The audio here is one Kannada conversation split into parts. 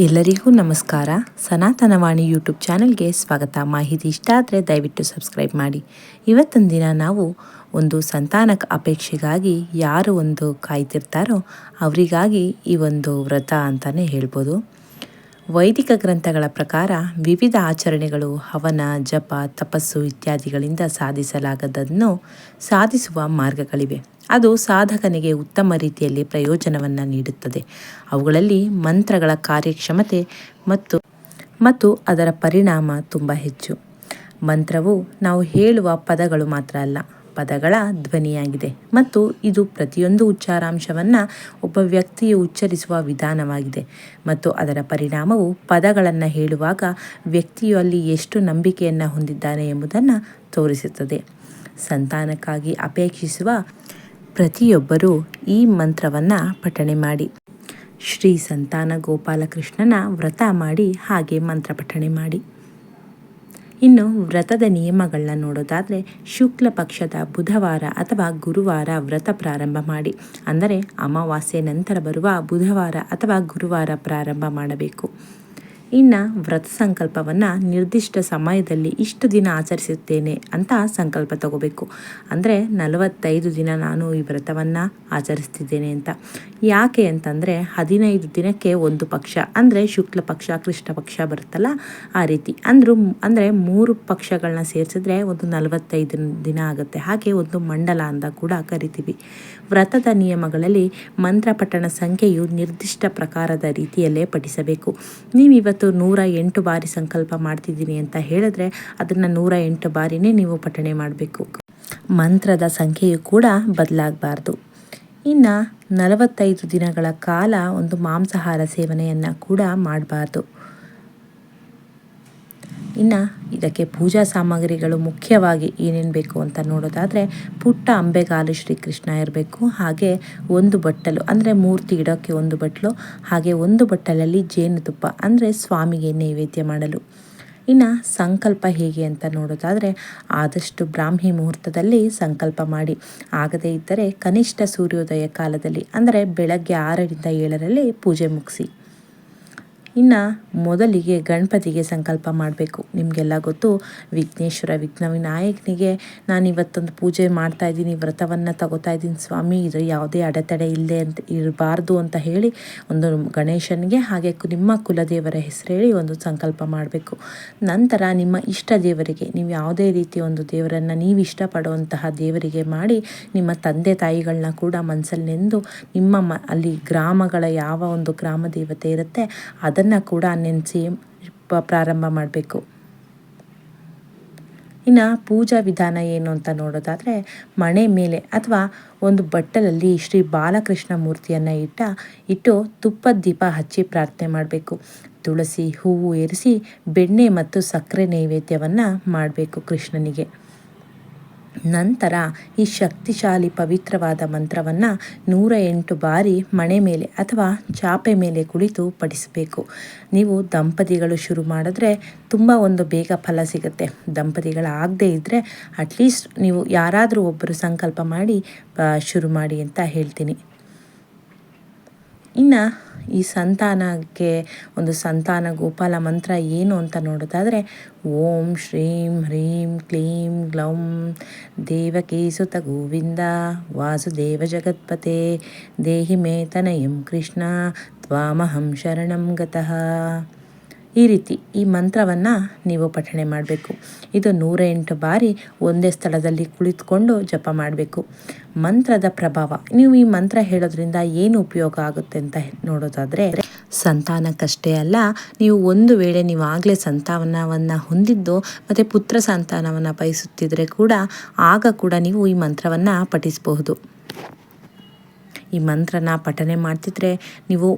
ಎಲ್ಲರಿಗೂ ನಮಸ್ಕಾರ. ಸನಾತನವಾಣಿ ಯೂಟ್ಯೂಬ್ ಚಾನಲ್ಗೆ ಸ್ವಾಗತ. ಮಾಹಿತಿ ಇಷ್ಟ ಆದರೆ ದಯವಿಟ್ಟು ಸಬ್ಸ್ಕ್ರೈಬ್ ಮಾಡಿ. ಇವತ್ತಿನ ದಿನ ನಾವು ಒಂದು ಸಂತಾನ ಅಪೇಕ್ಷೆಗಾಗಿ ಯಾರು ಒಂದು ಕಾಯ್ತಿರ್ತಾರೋ ಅವರಿಗಾಗಿ ಈ ಒಂದು ವ್ರತ ಅಂತಲೇ ಹೇಳ್ಬೋದು. ವೈದಿಕ ಗ್ರಂಥಗಳ ಪ್ರಕಾರ ವಿವಿಧ ಆಚರಣೆಗಳು, ಹವನ, ಜಪ, ತಪಸ್ಸು ಇತ್ಯಾದಿಗಳಿಂದ ಸಾಧಿಸಲಾಗದನ್ನು ಸಾಧಿಸುವ ಮಾರ್ಗಗಳಿವೆ. ಅದು ಸಾಧಕನಿಗೆ ಉತ್ತಮ ರೀತಿಯಲ್ಲಿ ಪ್ರಯೋಜನವನ್ನು ನೀಡುತ್ತದೆ. ಅವುಗಳಲ್ಲಿ ಮಂತ್ರಗಳ ಕಾರ್ಯಕ್ಷಮತೆ ಮತ್ತು ಮತ್ತು ಅದರ ಪರಿಣಾಮ ತುಂಬ ಹೆಚ್ಚು. ಮಂತ್ರವು ನಾವು ಹೇಳುವ ಪದಗಳು ಮಾತ್ರ ಅಲ್ಲ. ಪದಗಳ ಧ್ವನಿಯಾಗಿದೆ ಮತ್ತು ಇದು ಪ್ರತಿಯೊಂದು ಉಚ್ಚಾರಾಂಶವನ್ನು ಒಬ್ಬ ವ್ಯಕ್ತಿಯು ಉಚ್ಚರಿಸುವ ವಿಧಾನವಾಗಿದೆ ಮತ್ತು ಅದರ ಪರಿಣಾಮವು ಪದಗಳನ್ನು ಹೇಳುವಾಗ ವ್ಯಕ್ತಿಯು ಅಲ್ಲಿ ಎಷ್ಟು ನಂಬಿಕೆಯನ್ನು ಹೊಂದಿದ್ದಾನೆ ಎಂಬುದನ್ನು ತೋರಿಸುತ್ತದೆ. ಸಂತಾನಕ್ಕಾಗಿ ಅಪೇಕ್ಷಿಸುವ ಪ್ರತಿಯೊಬ್ಬರೂ ಈ ಮಂತ್ರವನ್ನು ಪಠಣೆ ಮಾಡಿ. ಶ್ರೀ ಸಂತಾನ ಗೋಪಾಲಕೃಷ್ಣನ ವ್ರತ ಮಾಡಿ ಹಾಗೆ ಮಂತ್ರ ಪಠಣೆ ಮಾಡಿ. ಇನ್ನು ವ್ರತದ ನಿಯಮಗಳನ್ನ ನೋಡೋದಾದರೆ ಶುಕ್ಲ ಪಕ್ಷದ ಬುಧವಾರ ಅಥವಾ ಗುರುವಾರ ವ್ರತ ಪ್ರಾರಂಭ ಮಾಡಿ. ಅಂದರೆ ಅಮಾವಾಸ್ಯೆ ನಂತರ ಬರುವ ಬುಧವಾರ ಅಥವಾ ಗುರುವಾರ ಪ್ರಾರಂಭ ಮಾಡಬೇಕು. ಇನ್ನು ವ್ರತ ಸಂಕಲ್ಪವನ್ನು ನಿರ್ದಿಷ್ಟ ಸಮಯದಲ್ಲಿ ಇಷ್ಟು ದಿನ ಆಚರಿಸುತ್ತೇನೆ ಅಂತ ಸಂಕಲ್ಪ ತಗೋಬೇಕು. ಅಂದರೆ ನಲವತ್ತೈದು ದಿನ ನಾನು ಈ ವ್ರತವನ್ನು ಆಚರಿಸ್ತಿದ್ದೇನೆ ಅಂತ. ಯಾಕೆ ಅಂತಂದರೆ ಹದಿನೈದು ದಿನಕ್ಕೆ ಒಂದು ಪಕ್ಷ, ಅಂದರೆ ಶುಕ್ಲ ಪಕ್ಷ, ಕೃಷ್ಣ ಪಕ್ಷ ಬರುತ್ತಲ್ಲ ಆ ರೀತಿ. ಅಂದರೂ, ಅಂದರೆ ಮೂರು ಪಕ್ಷಗಳನ್ನ ಸೇರಿಸಿದ್ರೆ ಒಂದು ನಲವತ್ತೈದು ದಿನ ಆಗುತ್ತೆ. ಹಾಗೆ ಒಂದು ಮಂಡಲ ಅಂತ ಕೂಡ ಕರಿತೀವಿ. ವ್ರತದ ನಿಯಮಗಳಲ್ಲಿ ಮಂತ್ರ ಪಠಣ ಸಂಖ್ಯೆಯು ನಿರ್ದಿಷ್ಟ ಪ್ರಕಾರದ ರೀತಿಯಲ್ಲೇ ಪಠಿಸಬೇಕು. ನೀವು ಇವತ್ತು ನೂರ ಎಂಟು ಬಾರಿ ಸಂಕಲ್ಪ ಮಾಡ್ತಿದ್ದೀನಿ ಅಂತ ಹೇಳಿದ್ರೆ ಅದನ್ನು ನೂರ ಎಂಟು ಬಾರಿನೇ ನೀವು ಪಠಣೆ ಮಾಡಬೇಕು. ಮಂತ್ರದ ಸಂಖ್ಯೆಯು ಕೂಡ ಬದಲಾಗಬಾರ್ದು. ಇನ್ನು ನಲವತ್ತೈದು ದಿನಗಳ ಕಾಲ ಒಂದು ಮಾಂಸಾಹಾರ ಸೇವನೆಯನ್ನು ಕೂಡ ಮಾಡಬಾರ್ದು. ಇನ್ನು ಇದಕ್ಕೆ ಪೂಜಾ ಸಾಮಗ್ರಿಗಳು ಮುಖ್ಯವಾಗಿ ಏನೇನು ಬೇಕು ಅಂತ ನೋಡೋದಾದರೆ ಪುಟ್ಟ ಅಂಬೆಗಾಲು ಶ್ರೀಕೃಷ್ಣ ಇರಬೇಕು, ಹಾಗೆ ಒಂದು ಬಟ್ಟಲು, ಅಂದರೆ ಮೂರ್ತಿ ಇಡೋಕ್ಕೆ ಒಂದು ಬಟ್ಟಲು ಹಾಗೆ ಒಂದು ಬಟ್ಟಲಲ್ಲಿ ಜೇನುತುಪ್ಪ, ಅಂದರೆ ಸ್ವಾಮಿಗೆ ನೈವೇದ್ಯ ಮಾಡಲು. ಇನ್ನು ಸಂಕಲ್ಪ ಹೇಗೆ ಅಂತ ನೋಡೋದಾದರೆ ಆದಷ್ಟು ಬ್ರಾಹ್ಮಿ ಮುಹೂರ್ತದಲ್ಲಿ ಸಂಕಲ್ಪ ಮಾಡಿ. ಆಗದೇ ಇದ್ದರೆ ಕನಿಷ್ಠ ಸೂರ್ಯೋದಯ ಕಾಲದಲ್ಲಿ, ಅಂದರೆ ಬೆಳಗ್ಗೆ ಆರರಿಂದ ಏಳರಲ್ಲಿ ಪೂಜೆ ಮುಗಿಸಿ. ಇನ್ನು ಮೊದಲಿಗೆ ಗಣಪತಿಗೆ ಸಂಕಲ್ಪ ಮಾಡಬೇಕು. ನಿಮಗೆಲ್ಲ ಗೊತ್ತು, ವಿಘ್ನೇಶ್ವರ ವಿಘ್ನ ವಿನಾಯಕನಿಗೆ ನಾನು ಇವತ್ತೊಂದು ಪೂಜೆ ಮಾಡ್ತಾ ಇದ್ದೀನಿ, ವ್ರತವನ್ನು ತಗೋತಾ ಇದ್ದೀನಿ. ಸ್ವಾಮಿ, ಇದು ಯಾವುದೇ ಅಡೆತಡೆ ಇಲ್ಲದೆ ಅಂತ ಇರಬಾರ್ದು ಅಂತ ಹೇಳಿ ಒಂದು ಗಣೇಶನಿಗೆ ಹಾಗೆ ನಿಮ್ಮ ಕುಲದೇವರ ಹೆಸರು ಹೇಳಿ ಒಂದು ಸಂಕಲ್ಪ ಮಾಡಬೇಕು. ನಂತರ ನಿಮ್ಮ ಇಷ್ಟ ದೇವರಿಗೆ, ನೀವು ಯಾವುದೇ ರೀತಿ ಒಂದು ದೇವರನ್ನು ನೀವು ಇಷ್ಟಪಡುವಂತಹ ದೇವರಿಗೆ ಮಾಡಿ, ನಿಮ್ಮ ತಂದೆ ತಾಯಿಗಳನ್ನ ಕೂಡ ಮನಸ್ಸಲ್ಲಿ ನೆಂದು ನಿಮ್ಮ ಅಲ್ಲಿ ಗ್ರಾಮಗಳ ಯಾವ ಒಂದು ಗ್ರಾಮ ದೇವತೆ ಇರುತ್ತೆ ಅದನ್ನು ಅದನ್ನು ಕೂಡ ನೆನೆಸಿ ಪ್ರಾರಂಭ ಮಾಡಬೇಕು. ಇನ್ನು ಪೂಜಾ ವಿಧಾನ ಏನು ಅಂತ ನೋಡೋದಾದರೆ, ಮಣೆ ಮೇಲೆ ಅಥವಾ ಒಂದು ಬಟ್ಟಲಲ್ಲಿ ಶ್ರೀ ಬಾಲಕೃಷ್ಣ ಮೂರ್ತಿಯನ್ನು ಇಟ್ಟ, ಇಟ್ಟು ತುಪ್ಪದ ದೀಪ ಹಚ್ಚಿ ಪ್ರಾರ್ಥನೆ ಮಾಡಬೇಕು. ತುಳಸಿ ಹೂವು ಏರಿಸಿ ಬೆಣ್ಣೆ ಮತ್ತು ಸಕ್ಕರೆ ನೈವೇದ್ಯವನ್ನು ಮಾಡಬೇಕು ಕೃಷ್ಣನಿಗೆ. ನಂತರ ಈ ಶಕ್ತಿಶಾಲಿ ಪವಿತ್ರವಾದ ಮಂತ್ರವನ್ನು ನೂರ ಎಂಟು ಬಾರಿ ಮಣೆ ಮೇಲೆ ಅಥವಾ ಚಾಪೆ ಮೇಲೆ ಕುಳಿತು ಪಡಿಸಬೇಕು ನೀವು ದಂಪತಿಗಳು ಶುರು ಮಾಡಿದ್ರೆ ತುಂಬ ಒಂದು ಬೇಗ ಫಲ ಸಿಗುತ್ತೆ. ದಂಪತಿಗಳಾಗದೇ ಇದ್ದರೆ ಅಟ್ಲೀಸ್ಟ್ ನೀವು ಯಾರಾದರೂ ಒಬ್ಬರು ಸಂಕಲ್ಪ ಮಾಡಿ ಶುರು ಮಾಡಿ ಅಂತ ಹೇಳ್ತೀನಿ. ಇನ್ನು ಈ ಸಂತಾನಕ್ಕೆ ಒಂದು ಸಂತಾನ ಗೋಪಾಲ ಮಂತ್ರ ಏನು ಅಂತ ನೋಡೋದಾದರೆ, ಓಂ ಶ್ರೀಂ ಹ್ರೀಂ ಕ್ಲೀಂ ಗ್ಲೌಂ ದೇವಕೇಸುತ ಗೋವಿಂದ ವಾಸುದೇವ ಜಗತ್ಪತೆ ದೇಹಿ ಮೇತನಯಂ ಕೃಷ್ಣ ತ್ವಾಮಹಂ ಶರಣಂ ಗತಃ. ಈ ರೀತಿ ಈ ಮಂತ್ರವನ್ನು ನೀವು ಪಠಣೆ ಮಾಡಬೇಕು. ಇದು ನೂರ ಎಂಟು ಬಾರಿ ಒಂದೇ ಸ್ಥಳದಲ್ಲಿ ಕುಳಿತುಕೊಂಡು ಜಪ ಮಾಡಬೇಕು. ಮಂತ್ರದ ಪ್ರಭಾವ. ನೀವು ಈ ಮಂತ್ರ ಹೇಳೋದ್ರಿಂದ ಏನು ಉಪಯೋಗ ಆಗುತ್ತೆ ಅಂತ ನೋಡೋದಾದರೆ, ಸಂತಾನಕ್ಕಷ್ಟೇ ಅಲ್ಲ, ನೀವು ಒಂದು ವೇಳೆ ನೀವು ಆಗಲೇ ಸಂತಾನವನ್ನು ಹೊಂದಿದ್ದು, ಮತ್ತು ಪುತ್ರ ಸಂತಾನವನ್ನು ಬಯಸುತ್ತಿದ್ದರೆ ಕೂಡ ಆಗ ಕೂಡ ನೀವು ಈ ಮಂತ್ರವನ್ನು ಪಠಿಸಬಹುದು. ಈ ಮಂತ್ರನ ಪಠನೆ ಮಾಡ್ತಿದ್ರೆ ನೀವು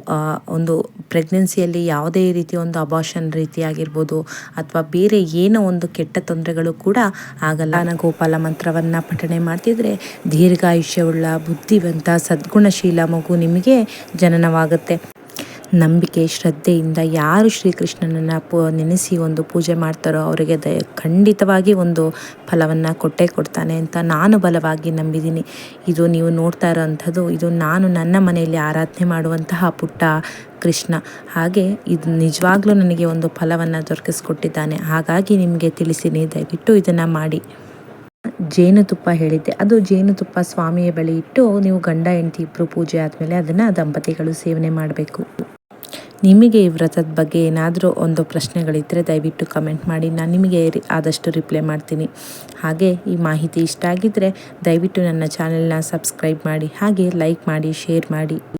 ಒಂದು ಪ್ರೆಗ್ನೆನ್ಸಿಯಲ್ಲಿ ಯಾವುದೇ ರೀತಿಯ ಒಂದು ಅಬಾಷನ್ ರೀತಿಯಾಗಿರ್ಬೋದು ಅಥವಾ ಬೇರೆ ಏನೋ ಒಂದು ಕೆಟ್ಟ ತೊಂದರೆಗಳು ಕೂಡ ಆಗಲ್ಲ. ಗೋಪಾಲ ಮಂತ್ರವನ್ನು ಪಠಣೆ ಮಾಡ್ತಿದ್ರೆ ದೀರ್ಘಾಯುಷ್ಯವುಳ್ಳ, ಬುದ್ಧಿವಂತ, ಸದ್ಗುಣಶೀಲ ಮಗು ನಿಮಗೆ ಜನನವಾಗುತ್ತೆ. ನಂಬಿಕೆ, ಶ್ರದ್ಧೆಯಿಂದ ಯಾರು ಶ್ರೀಕೃಷ್ಣನನ್ನು ಪು, ನೆನೆಸಿ ಒಂದು ಪೂಜೆ ಮಾಡ್ತಾರೋ ಅವರಿಗೆ ದಯ, ಖಂಡಿತವಾಗಿ ಒಂದು ಫಲವನ್ನು ಕೊಟ್ಟೇ ಕೊಡ್ತಾನೆ ಅಂತ ನಾನು ಬಲವಾಗಿ ನಂಬಿದ್ದೀನಿ. ಇದು ನೀವು ನೋಡ್ತಾ ಇರೋವಂಥದ್ದು ಇದು ನಾನು ನನ್ನ ಮನೆಯಲ್ಲಿ ಆರಾಧನೆ ಮಾಡುವಂತಹ ಪುಟ್ಟ ಕೃಷ್ಣ. ಹಾಗೆ ಇದು ನಿಜವಾಗ್ಲೂ ನನಗೆ ಒಂದು ಫಲವನ್ನು ದೊರಕಿಸ್ಕೊಟ್ಟಿದ್ದಾನೆ. ಹಾಗಾಗಿ ನಿಮಗೆ ತಿಳಿಸಿನಿ, ದಯವಿಟ್ಟು ಇದನ್ನು ಮಾಡಿ. ಜೇನುತುಪ್ಪ ಹೇಳಿದ್ದೆ. ಅದು ಜೇನುತುಪ್ಪ ಸ್ವಾಮಿಯ ಬಳಿ ಇಟ್ಟು ನೀವು ಗಂಡ, ಹೆಂಡತಿ ಇಬ್ಬರು ಪೂಜೆ ಆದಮೇಲೆ ಅದನ್ನು ದಂಪತಿಗಳು ಸೇವನೆ ಮಾಡಬೇಕು. ನಿಮಗೆ ಈ ವ್ರತದ ಬಗ್ಗೆ ಏನಾದರೂ ಒಂದು ಪ್ರಶ್ನೆಗಳಿದ್ದರೆ ದಯವಿಟ್ಟು ಕಮೆಂಟ್ ಮಾಡಿ. ನಾನು ನಿಮಗೆ ಆದಷ್ಟು ರಿಪ್ಲೈ ಮಾಡ್ತೀನಿ. ಹಾಗೆ ಈ ಮಾಹಿತಿ ಇಷ್ಟ ಆಗಿದ್ದರೆ ದಯವಿಟ್ಟು ನನ್ನ ಚಾನೆಲ್ನ ಸಬ್ಸ್ಕ್ರೈಬ್ ಮಾಡಿ. ಹಾಗೆ ಲೈಕ್ ಮಾಡಿ, ಶೇರ್ ಮಾಡಿ.